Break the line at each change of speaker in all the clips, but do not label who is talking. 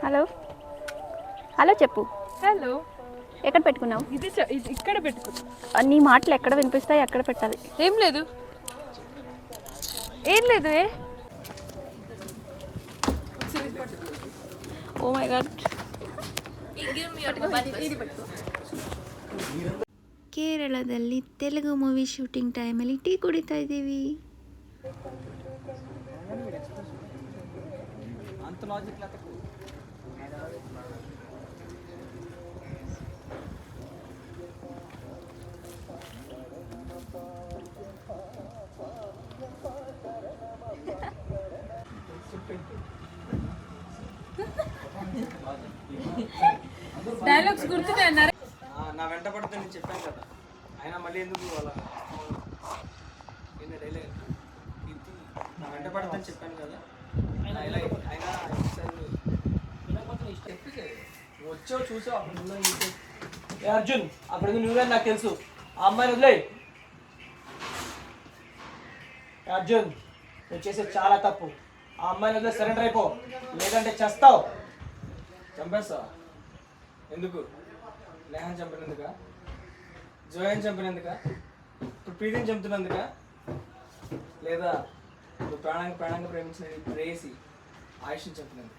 Hello hello చెప్పు
hello
ఎక్కడ పెట్టుకున్నావు
ఇది చ- ఇది ఇక్కడ పెట్టుకో
ఆ, నీ మాటలు ఎక్కడ వినిపిస్తాయి ఎక్కడ పెట్టాలి
ఏం లేదు ఏం లేదు ఏ
ఓ మై గాడ్ ಕೇರಳದಲ್ಲಿ ತೆಲುಗು ಮೂವಿ ಶೂಟಿಂಗ್ ಟೈಮಲ್ಲಿ ಟೀ ಕುಡಿತಾ ಇದ್ದೀವಿ
డైలాగ్స్ గుర్తున్నాయి
నా వెంట పడుతుందని చెప్పాను కదా. ఆయన మళ్ళీ ఎందుకు అలా ఏంది డైలాగ్ కీర్తి నా వెంట పడుతుందని చెప్పాను కదా డైలాగ్ ఆయన ఒకసారి చెప్పి వచ్చావు చూసావు అక్కడ ఏ అర్జున్ అక్కడ నువ్వే నాకు తెలుసు. ఆ అమ్మాయిని వదిలే అర్జున్ నువ్వు చేసేది చాలా తప్పు. ఆ అమ్మాయిని వదిలే సరెండర్ అయిపో. లేదంటే చేస్తావు. చంపేస్తావా? ఎందుకు? లేహన్ చంపినందుక? జోయన్ చంపినందుక? ఇప్పుడు ప్రీతిని చంపుతున్నందుక? లేదా నువ్వు ప్రాణంగా ప్రాణంగా ప్రేమించిన ప్రేసి ఆయుష్ని చంపినందుకు?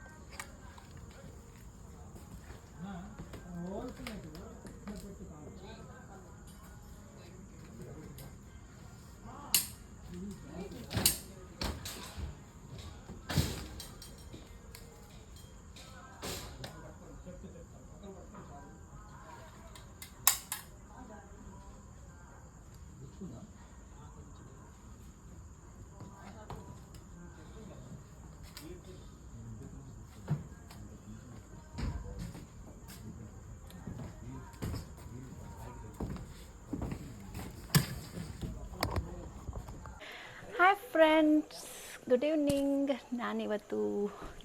ಹಾಯ್ ಫ್ರೆಂಡ್ಸ್ ಗುಡ್ ಈವ್ನಿಂಗ್ ನಾನಿವತ್ತು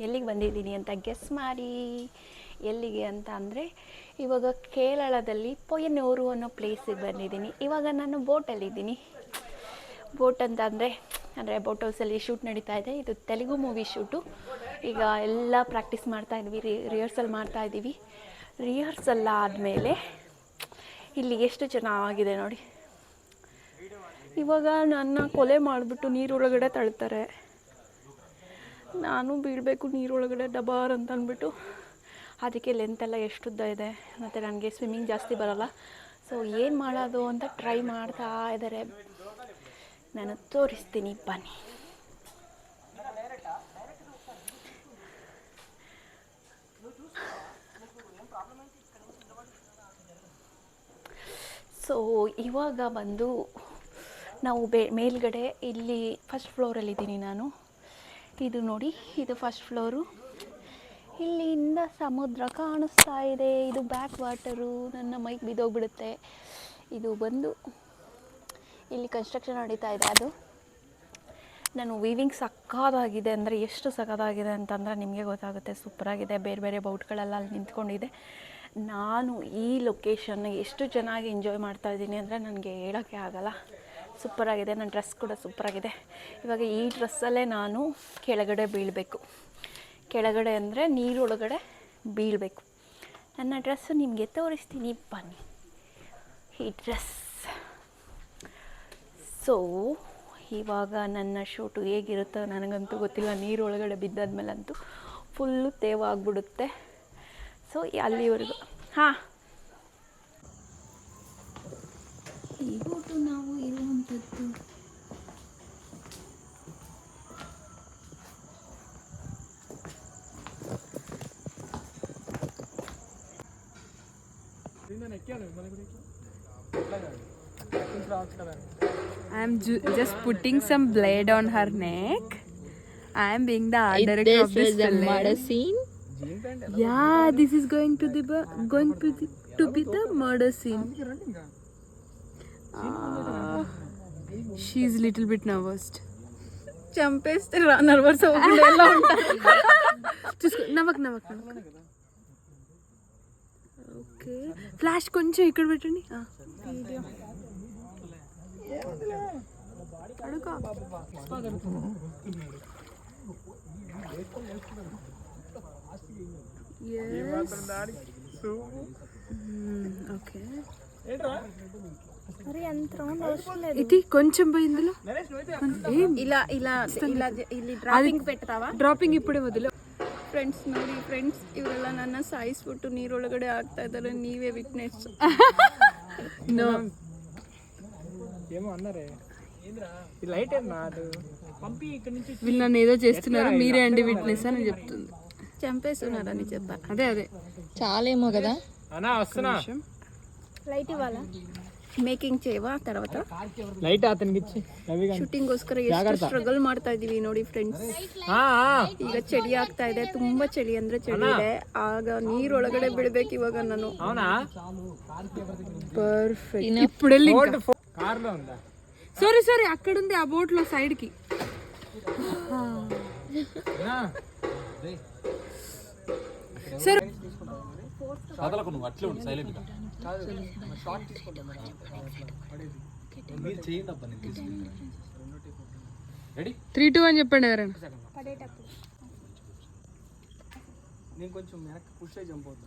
ಎಲ್ಲಿಗೆ ಬಂದಿದ್ದೀನಿ ಅಂತ ಗೆಸ್ ಮಾಡಿ ಎಲ್ಲಿಗೆ ಅಂತ ಅಂದರೆ ಇವಾಗ ಕೇರಳದಲ್ಲಿ ಪೊಯ್ಯನೂರು ಅನ್ನೋ ಪ್ಲೇಸಿಗೆ ಬಂದಿದ್ದೀನಿ. ಇವಾಗ ನಾನು ಬೋಟಲ್ಲಿದ್ದೀನಿ ಬೋಟ್ ಅಂತ ಅಂದರೆ ಅಂದರೆ ಬೋಟ್ ಹೌಸಲ್ಲಿ ಶೂಟ್ ನಡೀತಾ ಇದೆ. ಇದು ತೆಲುಗು ಮೂವಿ ಶೂಟು ಈಗ ಎಲ್ಲ ಪ್ರಾಕ್ಟೀಸ್ ಮಾಡ್ತಾ ಇದ್ವಿ. ರಿಹರ್ಸಲ್ ಮಾಡ್ತಾ ಇದ್ದೀವಿ. ರಿಹರ್ಸಲ್ ಆದಮೇಲೆ ಇಲ್ಲಿ ಎಷ್ಟು ಚೆನ್ನಾಗಿದೆ ನೋಡಿ. ಇವಾಗ ನನ್ನ ಕೊಲೆ ಮಾಡಿಬಿಟ್ಟು ನೀರೊಳಗಡೆ ತಳ್ತಾರೆ. ನಾನು ಬೀಳಬೇಕು ನೀರೊಳಗಡೆ ಡಬಾರ್ ಅಂತ ಅಂದ್ಬಿಟ್ಟು ಅದಕ್ಕೆ ಲೆಂತೆಲ್ಲ ಎಷ್ಟುದ್ದ ಇದೆ. ಮತ್ತು ನನಗೆ ಸ್ವಿಮ್ಮಿಂಗ್ ಜಾಸ್ತಿ ಬರಲ್ಲ. ಸೊ ಏನು ಮಾಡೋದು ಅಂತ ಟ್ರೈ ಮಾಡ್ತಾ ಇದ್ದಾರೆ ನಾನು ತೋರಿಸ್ತೀನಿ, ಬನ್ನಿ. ಸೊ ಇವಾಗ ಬಂದು ನಾವು ಬೆ ಮೇಲ್ಗಡೆ ಇಲ್ಲಿ ಫಸ್ಟ್ ಫ್ಲೋರಲ್ಲಿದ್ದೀನಿ ನಾನು. ಇದು ನೋಡಿ, ಇದು ಫಸ್ಟ್ ಫ್ಲೋರು ಇಲ್ಲಿಂದ ಸಮುದ್ರ ಕಾಣಿಸ್ತಾ ಇದೆ. ಇದು ಬ್ಯಾಕ್ ವಾಟರು ನನ್ನ ಮೈಕ್ ಬಿದ್ದೋಗ್ಬಿಡುತ್ತೆ. ಇದು ಬಂದು ಇಲ್ಲಿ ಕನ್ಸ್ಟ್ರಕ್ಷನ್ ನಡೀತಾ ಇದೆ. ಅದು ನಾನು ವೀವಿಂಗ್ ಸಕ್ಕದಾಗಿದೆ ಅಂದರೆ ಎಷ್ಟು ಸಕ್ಕದಾಗಿದೆ ಅಂತಂದರೆ ನಿಮಗೆ ಗೊತ್ತಾಗುತ್ತೆ. ಸೂಪರಾಗಿದೆ ಬೇರೆ ಬೇರೆ ಬೌಟ್ಗಳೆಲ್ಲ ಅಲ್ಲಿ ನಿಂತ್ಕೊಂಡಿದೆ. ನಾನು ಈ ಲೊಕೇಶನ್ನ ಎಷ್ಟು ಚೆನ್ನಾಗಿ ಎಂಜಾಯ್ ಮಾಡ್ತಾ ಇದ್ದೀನಿ ಅಂದರೆ ನನಗೆ ಹೇಳೋಕ್ಕೆ ಆಗಲ್ಲ. ಸೂಪರಾಗಿದೆ, ನನ್ನ ಡ್ರೆಸ್ ಕೂಡ ಸೂಪರಾಗಿದೆ. ಇವಾಗ ಈ ಡ್ರೆಸ್ಸಲ್ಲೇ ನಾನು ಕೆಳಗಡೆ ಬೀಳಬೇಕು. ಕೆಳಗಡೆ ಅಂದರೆ ನೀರೊಳಗಡೆ ಬೀಳಬೇಕು. ನನ್ನ ಡ್ರೆಸ್ಸು ನಿಮಗೆ ತೋರಿಸ್ತೀನಿ, ಬನ್ನಿ. ಈ ಡ್ರೆಸ್. ಸೊ ಇವಾಗ ನನ್ನ ಶೂಟು ಹೇಗಿರುತ್ತೋ ನನಗಂತೂ ಗೊತ್ತಿಲ್ಲ. ನೀರೊಳಗಡೆ ಬಿದ್ದಾದ್ಮೇಲಂತೂ ಫುಲ್ಲು ತೇವಾಗ್ಬಿಡುತ್ತೆ. ಸೊ ಅಲ್ಲಿವರೆಗೂ ಹಾಂ. ಈ boat I
am ju just putting some blade on her neck. I am being the order of this
is
film. murder
scene. Yeah, this is going to the going to, to be the murder scene.
Uh, ఇంకా
she little bit nervous
చంపేస్తే nervous అవ్వకుండా ఎలా ఉంటారు
చూసుకో నవ్వక్ నవ్వక్ okay. Flash కొంచెం ఇక్కడ పెట్టండి. Okay ఇది కొంచెం పోయిందిలో
ఇలా ఇలా ఇలా డ్రాపింగ్ పెట్టుತ್ತಾవా
ಡ್ರಾಪಿಂಗ್ ಇಪ್ಪಡೆ ಮೊದಲು
ఫ్రెండ్స్ ನೋಡಿ ಫ್ರೆಂಡ್ಸ್ ಇವರೆಲ್ಲ ನನ್ನ ಸಾಯಿಸ್ಬಿಟ್ಟು ನೀರೊಳಗಡೆ ಆಗ್ತಾ ಇದ್ದಾರೆ ನೀವೇ ವಿಟ್ನೆಸ್
ఏమో అన్నారే. లైట్
వీళ్ళు నన్ను ఏదో చేస్తున్నారు మీరే అండి విట్నెస్ అని చెప్తుంది.
చంపేస్తున్నారని చెప్పా.
అదే అదే.
చాలేమో కదా?
అనా వస్తున్నా.
లైట్ ఇవ్వాలా ಮೇಕಿಂಗ್ చేయవా తర్వాత
లైట్ అతనికి ఇచ్చి రవి
ಶೂಟಿಂಗ್ಗೋಸ್ಕರ ಎಷ್ಟು ಸ್ಟ್ರಗಲ್ ಮಾಡ್ತಾ ಇದೀವಿ ನೋಡಿ ಫ್ರೆಂಡ್ಸ್ ಈಗ ಚಳಿ ಆಗ್ತಾ ಇದೆ ತುಂಬಾ ಚಳಿ ಅಂದ್ರೆ ಚಳಿ ಇದೆ ಆಗ ನೀರೊಳಗಡೆ ಬಿಡ್ಬೇಕು ಇವಾಗ ನಾನು
అవునా
పర్ఫెక్ట్ ఇప్పుడు వెళ్ళి
కార్ లో ఉందా
సారీ సారీ అక్కడ ఉంది ఆ బోట్ లో సైడ్ కి
అన్నా,
సరే
కదలకు నువ్వు అట్లే ఉండు సైలెంట్గా. మీరు చేయండి అబ్బా నేను తీసుకుంటాను రెడీ
త్రీ టూ అని చెప్పండి ఎవరైనా.
నేను కొంచెం వెనక్కి పుష్ అయ్యి జంప్ అవుతా.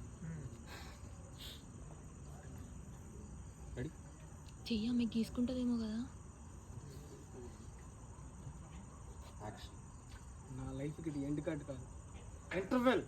రెడీ
చెయ్యి మీకు గీసుకుంటుందేమో కదా.
యాక్షన్
నా లైఫ్కి ఇది ఎండ్ కార్డ్ కాదు. ఇంటర్వెల్